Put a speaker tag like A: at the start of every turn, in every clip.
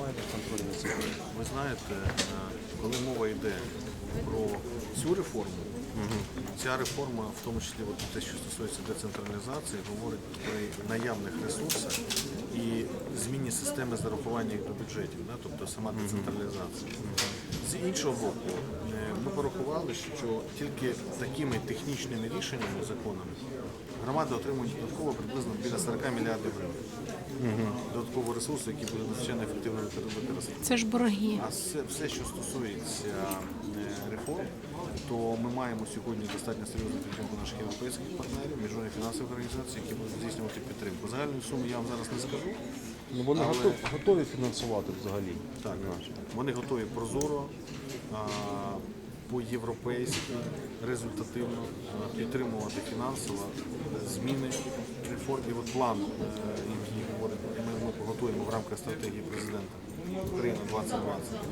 A: маєте контроль над цим?
B: Ви знаєте, е, коли мова йде про цю реформу, ця реформа, в тому числі от те, що стосується децентралізації, говорить про наявних ресурсах і зміні системи зарахування їх до бюджетів, да, тобто сама децентралізація. З іншого боку, е, ми порахували, що тільки такими технічними рішеннями, законами, громади отримують додатково приблизно біля 40 мільярдів гривень. Ресурсу, який буде надзвичайно ефективно використовувати.
C: Це ж борги.
B: А все, все, що стосується е, реформ, то ми маємо сьогодні достатньо серйозну підтримку наших європейських партнерів, міжнародних фінансових організацій, які будуть здійснювати підтримку. Загальну суму я вам зараз не скажу.
A: Ну вони готові, готові фінансувати взагалі.
B: Так, вони готові прозоро, а, по-європейськи, результативно підтримувати фінансово зміни реформ. І от план, готуємо в рамках стратегії президента Україна 2020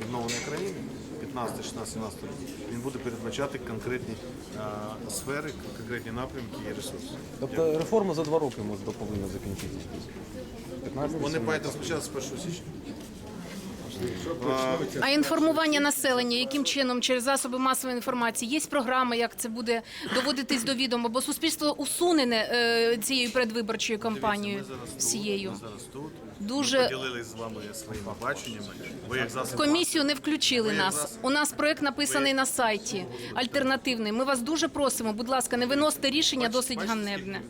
B: відновлення країни 15, 16, 17 років. Він буде передбачати конкретні а, сфери, конкретні напрямки і ресурси.
A: Тобто реформа за два роки може повинна закінчитися.
B: Вони мають розпочати з 1 січня.
C: А інформування населення, яким чином через засоби масової інформації є програма, як це буде доводитись до відома, бо суспільство усунене е, цією передвиборчою кампанією
B: Ми зараз тут,
C: всією.
B: Ми зараз тут.
C: Дуже-
B: Ми поділились з вами своїми баченнями. Ви як засіб
C: Комісію не включили нас. У нас проект написаний на сайті. Альтернативний. Ми вас дуже просимо. Будь ласка, не виносите рішення досить ганебне.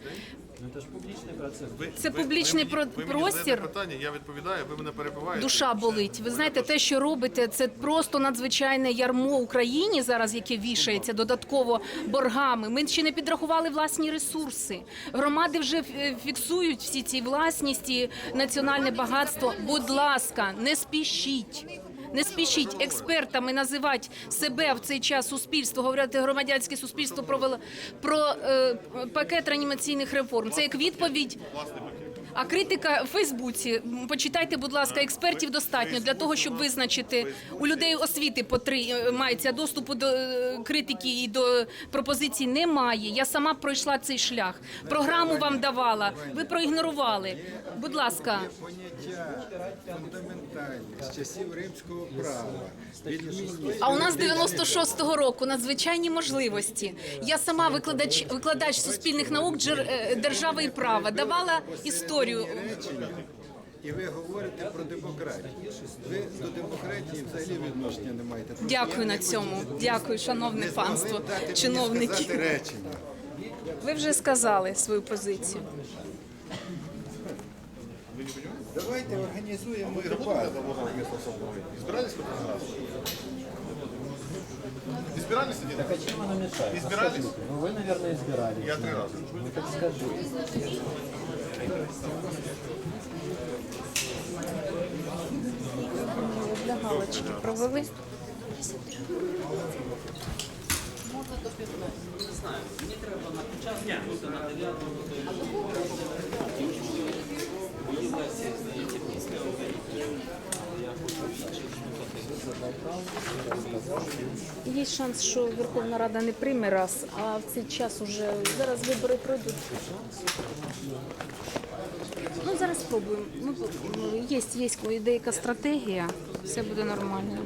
B: Ви-
C: Це
B: ви-
C: публічний
B: ви
C: про-
B: мені- ви мені
C: простір.
B: питання, я відповідаю, ви мене перебиваєте.
C: Душа болить. Ви знаєте, те, що робите, це просто надзвичайне ярмо Україні зараз, яке вішається додатково боргами. Ми ще не підрахували власні ресурси. Громади вже е, фіксують всі ці власність і національне багатство. Будь ласка, не спішіть. Не спішіть експертами називати себе в цей час суспільство, говорити громадянське суспільство провело про е, пакет реанімаційних реформ. Це як відповідь а критика в Фейсбуці. Почитайте, будь ласка, експертів достатньо для того, щоб визначити у людей освіти по три е, мається доступу до е, критики і до пропозицій немає. Я сама пройшла цей шлях. Програму вам давала. Ви проігнорували. Будь ласка,
D: поняття фундаментальні з часів римського права.
C: А у нас 96-го року надзвичайні можливості. Я сама викладач викладач суспільних наук е, держави і права давала історію.
D: Речення, і ви говорите про демократію. Ви до демократії взагалі відношення не маєте. Просто
C: Дякую на цьому.
D: хочу-
C: Дякую, шановне
D: не
C: панство,
D: дати мені
C: чиновники.
D: речення.
C: Ви вже сказали свою позицію.
D: Давайте організуємо дебат.
B: Избирались хоть один раз? Избирались один раз?
E: Чем она мешает?
B: Избирались?
E: Ну вы, наверное, избирали.
B: Я три раза.
E: Ну так скажи.
C: Для галочки провели. Є шанс, що Верховна Рада не прийме раз, а в цей час уже зараз вибори пройдуть. Ну зараз спробуємо. Ну, є, є деяка стратегія, все буде нормально.